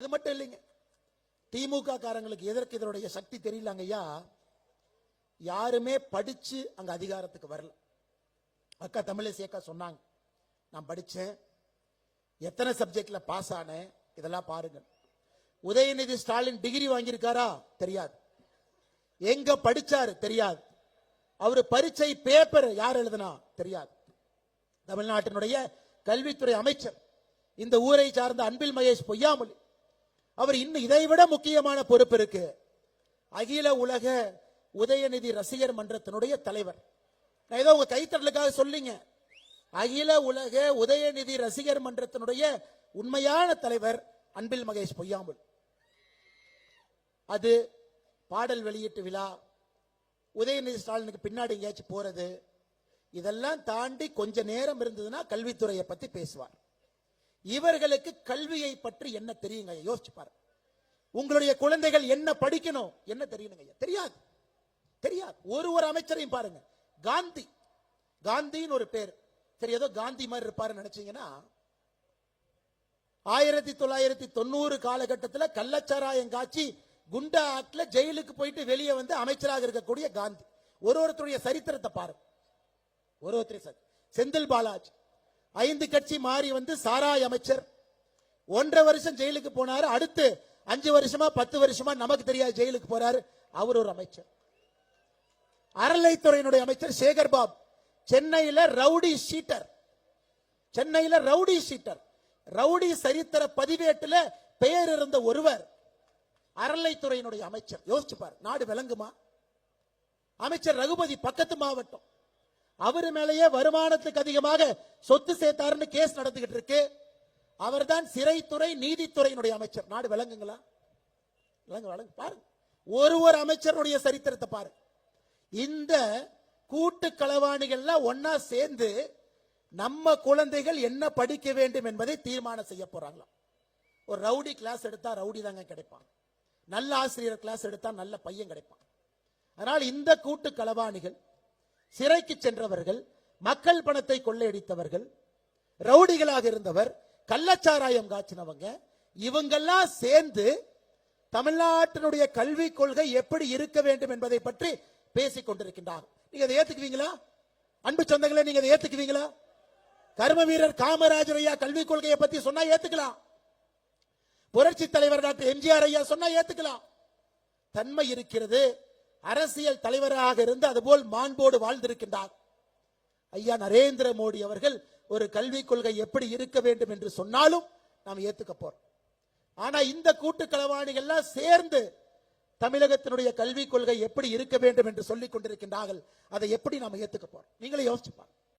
அது மட்டும் இல்லைங்க. திமுக காரங்களுக்கு எதற்கு இதனுடைய சக்தி தெரியலங்க ஐயா யாருமே படிச்சு அங்க அதிகாரத்துக்கு வரல. அக்கா தமிழிசை அக்கா சொன்னாங்க. நான் படித்தேன் எத்தனை சப்ஜெக்ட்ல பாஸ் ஆனேன்? இதெல்லாம் பாருங்க உதயநிதி ஸ்டாலின் டிகிரி வாங்கியிருக்காரா? தெரியாது. எங்க படிச்சாரு? தெரியாது. அவரு பரீட்சை பேப்பர் யார் எழுதுனா? தெரியாது. தமிழ்நாட்டினுடைய கல்வித்துறை அமைச்சர். இந்த ஊரை சார்ந்த அன்பில் மகேஷ் பொய்யாமொழி. அவர் இன்னும் இதை விட முக்கியமான பொறுப்பு இருக்கு. அகில உலக உதயநிதி ரசிகர் மன்றத்தினுடைய தலைவர். நான் ஏதோ உங்க கைத்தறலுக்காக சொல்லிங்க. அகில உலக உதயநிதி ரசிகர் மன்றத்தினுடைய உண்மையான தலைவர் அன்பில் மகேஷ் பொய்யாமல் அது பாடல் வெளியீட்டு விழா. உதயநிதி ஸ்டாலினுக்கு பின்னாடி எங்கேயாச்சும் போறது. இதெல்லாம் தாண்டி கொஞ்ச நேரம் இருந்ததுன்னா கல்வித்துறையை பத்தி பேசுவார். இவர்களுக்கு கல்வியை பற்றி என்ன தெரியுங்க யோசிச்சு பாரு உங்களுடைய குழந்தைகள் என்ன படிக்கணும்? என்ன தெரியணுங்க தெரியாது. தெரியாது. ஒரு ஒரு அமைச்சரையும் பாருங்க. காந்தி. காந்தின்னு ஒரு பேர். சரி ஏதோ காந்தி மாதிரி இருப்பாருன்னு நினைச்சீங்கன்னா ஆயிரத்தி தொள்ளாயிரத்தி தொண்ணூறு காலகட்டத்தில் கள்ளச்சாராயம் காட்சி குண்டா ஆக்ட்ல ஜெயிலுக்கு போயிட்டு வெளியே வந்து அமைச்சராக இருக்கக்கூடிய காந்தி. ஒரு ஒருத்தருடைய சரித்திரத்தை பாருங்க. ஒரு ஒருத்தர் செந்தில் பாலாஜி. ஐந்து கட்சி மாறி வந்து சாராய் அமைச்சர். ஒன்றரை வருஷம் ஜெயிலுக்கு போனாரு. அடுத்து அஞ்சு வருஷமா பத்து வருஷமா நமக்கு தெரியாது ஜெயிலுக்கு போறாரு. அவர் ஒரு அமைச்சர். அறநிலைத்துறையினுடைய அமைச்சர் சேகர் பாபு சென்னையில ரவுடி ஷீட்டர். சென்னையில ரவுடி ஷீட்டர். ரவுடி சரித்திர பதிவேட்டுல பெயர் இருந்த ஒருவர். அறநிலைத்துறையினுடைய அமைச்சர். யோசிச்சு பாரு நாடு விளங்குமா? அமைச்சர் ரகுபதி பக்கத்து மாவட்டம். அவர் மேலேயே வருமானத்துக்கு அதிகமாக சொத்து சேர்த்தாருன்னு கேஸ் நடந்துகிட்டு இருக்கு. அவர்தான் சிறைத்துறை நீதித்துறையினுடைய அமைச்சர். நாடு விளங்குங்களா? விளங்க விளங்க. பாருங்க. ஒரு ஒரு அமைச்சருடைய சரித்திரத்தை பாருங்க இந்த கூட்டு களவாணிகள்லாம் ஒன்னா சேர்ந்து நம்ம குழந்தைகள் என்ன படிக்க வேண்டும் என்பதை தீர்மானம் செய்ய போறாங்களாம் ஒரு ரவுடி கிளாஸ் எடுத்தா ரவுடி தாங்க கிடைப்பான். நல்ல ஆசிரியர் கிளாஸ் எடுத்தா நல்ல பையன் கிடைப்பான். அதனால் இந்த கூட்டு களவாணிகள் சிறைக்கு சென்றவர்கள் மக்கள் பணத்தை கொள்ளையடித்தவர்கள் ரவுடிகளாக இருந்தவர் கள்ளச்சாராயம் காய்ச்சினவங்க இவங்கெல்லாம் சேர்ந்து தமிழ்நாட்டினுடைய கல்விக் கொள்கை எப்படி இருக்க வேண்டும் என்பதை பற்றி பேசிக் கொண்டிருக்கின்றார். நீங்க அதை ஏத்துக்குவீங்களா? அன்பு சொந்தங்களே நீங்க அதை ஏத்துக்குவீங்களா? கர்ம வீரர் காமராஜர் ஐயா கல்விக் கொள்கையை பத்தி சொன்னா ஏத்துக்கலாம். புரட்சி தலைவர் டாக்டர் எம்ஜிஆர் ஐயா சொன்னா ஏத்துக்கலாம். தன்மை இருக்கிறது. அரசியல் தலைவராக இருந்து அதுபோல் மாண்போடு வாழ்ந்திருக்கின்றார். ஐயா நரேந்திர மோடி அவர்கள் ஒரு கல்விக் கொள்கை எப்படி இருக்க வேண்டும் என்று சொன்னாலும் நாம் ஏத்துக்க போறோம். ஆனா இந்த கூட்டு களவாணிகள்லாம் சேர்ந்து தமிழகத்தினுடைய கல்விக் கொள்கை எப்படி இருக்க வேண்டும் என்று சொல்லிக் கொண்டிருக்கின்றார்கள் அதை எப்படி நாம ஏத்துக்க போறோம்? நீங்களே யோசிச்சு பாருங்க.